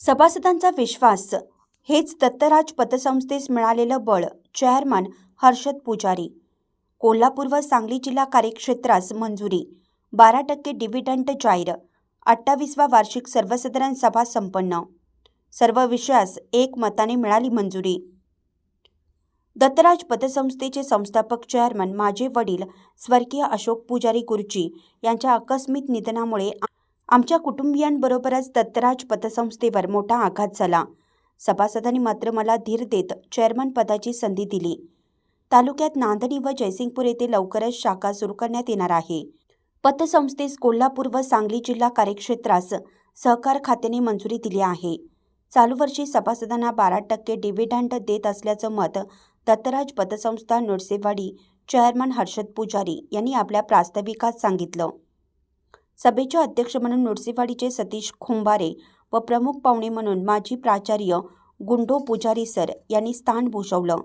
सभासदांचा विश्वास. हेच दत्तराज पतसंस्थेस मिळालेलं बळ चेअरमन हर्षद पुजारी. कोल्हापूर व सांगली जिल्हा कार्यक्षेत्रास मंजुरी. बारा टक्के डिव्हिडंट जाहीर. अठ्ठावीसवा वार्षिक सर्वसाधारण सभा संपन्न. सर्व विषयास एक मताने मिळाली मंजुरी. दत्तराज पतसंस्थेचे संस्थापक चेअरमन माझे वडील स्वर्गीय अशोक पुजारी गुरुजी यांच्या आकस्मिक निधनामुळे आमच्या कुटुंबियांबरोबरच दत्तराज पतसंस्थेवर मोठा आघात झाला. सभासदांनी मात्र मला धीर देत चेअरमन पदाची संधी दिली. तालुक्यात नांदणी व जयसिंगपूर येथे लवकरच शाखा सुरू करण्यात येणार आहे. पतसंस्थेस कोल्हापूर व सांगली जिल्हा कार्यक्षेत्रास सहकार खात्याने मंजुरी दिली आहे. चालू वर्षी सभासदांना बारा टक्के डिव्हिडंड देत असल्याचं मत दत्तराज पतसंस्था नृसिंहवाडी चेअरमन हर्षद पुजारी यांनी आपल्या प्रास्ताविकात सांगितलं. सभेचे अध्यक्ष म्हणून नृसिंहवाडीचे सतीश खुंबारे व प्रमुख पाहुणे म्हणून माजी प्राचार्य गुंडो पुजारी सर यांनी स्थान भूषवलं.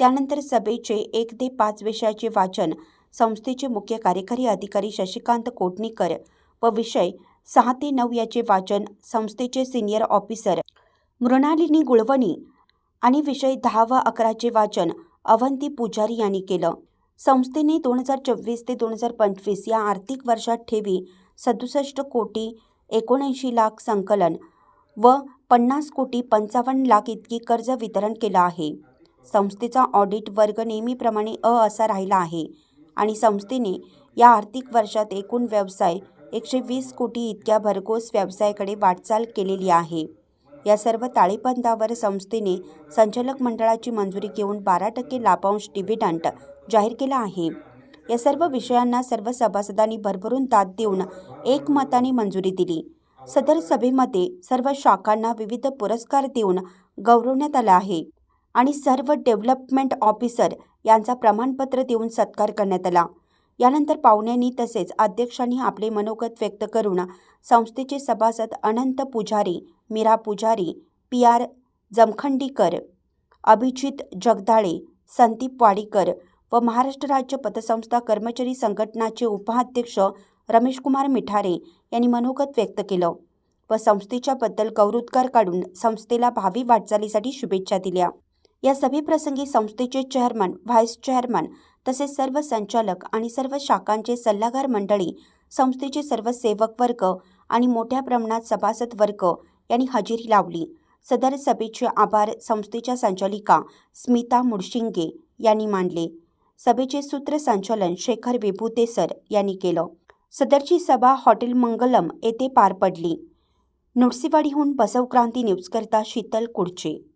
त्यानंतर सभेचे एक ते पाच विषयाचे वाचन संस्थेचे मुख्य कार्यकारी अधिकारी शशिकांत कोटणीकर व विषय सहा ते नऊ याचे वाचन संस्थेचे सिनियर ऑफिसर मृणालिनी गुळवणी आणि विषय दहा व अकराचे वाचन अवंती पुजारी यांनी केलं. संस्थेने दोन हजार चोवीस ते दोन हजार पंचवीस या आर्थिक वर्षात ठेवी सदुसष्ट कोटी एकोणऐंशी लाख संकलन व पन्नास कोटी पंचावन्न लाख इतकी कर्ज वितरण केलं आहे. संस्थेचा ऑडिट वर्ग नेहमीप्रमाणे अ असा राहिला आहे आणि संस्थेने या आर्थिक वर्षात एकूण व्यवसाय एकशे वीस कोटी इतक्या भरघोस व्यवसायाकडे वाटचाल केलेली आहे. या सर्व ताळेबंदावर संस्थेने संचालक मंडळाची मंजुरी घेऊन बारा टक्के लाभांश डिव्हिडंट जाहीर केला आहे. या सर्व विषयांना सर्व सभासदांनी भरभरून दाद देऊन एकमताने मंजुरी दिली. सदर सभेमध्ये सर्व शाखांना विविध पुरस्कार देऊन गौरवण्यात आला आहे आणि सर्व डेव्हलपमेंट ऑफिसर यांचा प्रमाणपत्र देऊन सत्कार करण्यात आला. यानंतर पाहुण्यांनी तसेच अध्यक्षांनी आपले मनोगत व्यक्त करून संस्थेचे सभासद अनंत पुजारी मीरा पुजारी पी आर जमखंडीकर अभिजित जगदाळे संदीप वाडीकर व महाराष्ट्र राज्य पतसंस्था कर्मचारी संघटनाचे उपाध्यक्ष रमेशकुमार मिठारे यांनी मनोगत व्यक्त केलं व संस्थेच्याबद्दल गौरवोद्गार काढून संस्थेला भावी वाटचालीसाठी शुभेच्छा दिल्या. या सभेप्रसंगी संस्थेचे चेअरमन व्हाईस चेअरमन तसेच सर्व संचालक आणि सर्व शाखांचे सल्लागार मंडळी संस्थेचे सर्व सेवक वर्ग आणि मोठ्या प्रमाणात सभासद वर्ग यांनी हजेरी लावली. सदर सभेचे आभार संस्थेच्या संचालिका स्मिता मुडशिंगे यांनी मानले. सभेचे सूत्रसंचालन शेखर विभूतेसर यांनी केलं. सदरची सभा हॉटेल मंगलम येथे पार पडली. नृसिंहवाडीहून बसवक्रांती न्यूजकरता शीतल कुडचे